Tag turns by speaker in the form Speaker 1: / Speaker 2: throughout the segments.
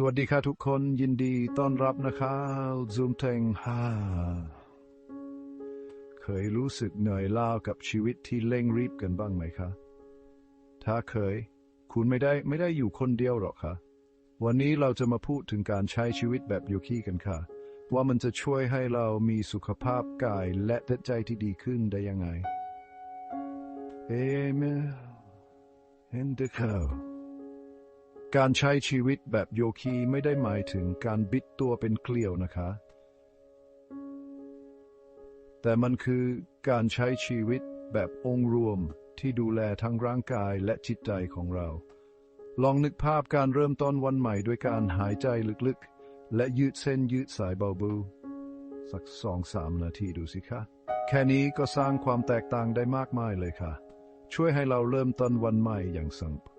Speaker 1: สวัสดีค่ะทุกคนยินดีต้อนรับนะคะซูมเทงฮ่าเคยรู้สึกเหนื่อยล้ากับชีวิตที่เร่งรีบกันบ้างไหมคะ ถ้าเคย คุณไม่ได้ไม่ได้อยู่คนเดียวหรอกคะวันนี้เราจะมาพูดถึงการใช้ชีวิตแบบโยคีกันค่ะ ว่ามันจะช่วยให้เรามีสุขภาพกายและใจที่ดีขึ้นได้ยังไงเอเมเฮนเดคา การใช้ชีวิตแบบโยคีไม่ได้หมายถึงการบิดตัวเป็นเกลียวนะคะ แต่มันคือการใช้ชีวิตแบบองค์รวมที่ดูแลทั้งร่างกายและจิตใจของเรา ลองนึกภาพการเริ่มต้นวันใหม่ด้วยการหายใจลึกๆ และยืดเส้นยืดสายเบาๆสักสองสามนาทีดูสิคะ แค่นี้ก็สร้างความแตกต่างได้มากมายเลยค่ะ ช่วยให้เราเริ่มต้นวันใหม่อย่างสงบ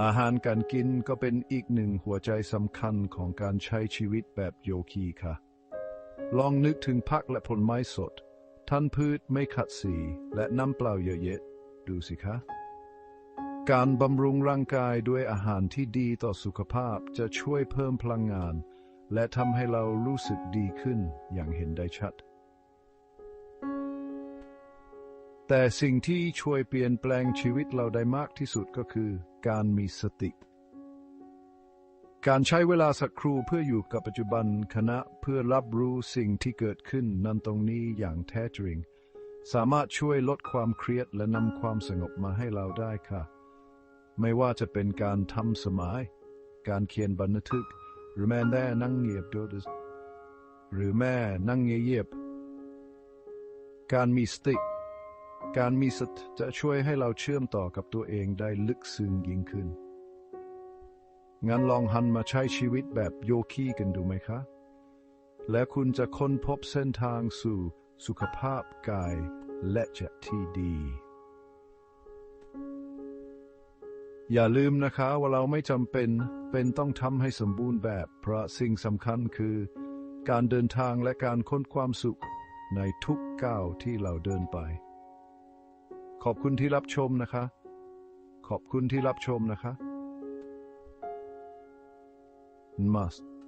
Speaker 1: อาหารการกินก็เป็นอีกหนึ่งหัวใจสำคัญของการใช้ชีวิตแบบโยคีค่ะ ลองนึกถึงผักและผลไม้สด ท่านพืชไม่ขัดสีและน้ำเปล่าเยอะๆดูสิคะ การบำรุงร่างกายด้วยอาหารที่ดีต่อสุขภาพจะช่วยเพิ่มพลังงาน และทำให้เรารู้สึกดีขึ้นอย่างเห็นได้ชัด แต่สิ่งที่ช่วยเปลี่ยนแปลงชีวิตเราได้มากที่สุดก็คือ การมีสติ การใช้เวลาสักครู่เพื่ออยู่กับปัจจุบันขณะเพื่อรับรู้สิ่งที่เกิดขึ้นนั้นตรงนี้อย่างแท้จริง สามารถช่วยลดความเครียดและนำความสงบมาให้เราได้ค่ะ ไม่ว่าจะเป็นการทำสมาย การเขียนบันทึก หรือแม้แต่นั่งเงียบดูหรือแม่นั่งเงียบ การมีสติ การมีสติจะช่วยให้เราเชื่อมต่อกับตัวเองได้ลึกซึ้งยิ่งขึ้น งั้นลองหันมาใช้ชีวิตแบบโยคีกันดูไหมคะ และคุณจะค้นพบเส้นทางสู่สุขภาพกายและใจที่ดี อย่าลืมนะคะว่าเราไม่จำเป็นเป็นต้องทำให้สมบูรณ์แบบ เพราะสิ่งสำคัญคือ การเดินทางและการค้นความสุขในทุกก้าวที่เราเดินไป ขอบคุณที่รับชมนะคะ ขอบคุณที่รับชมนะคะ must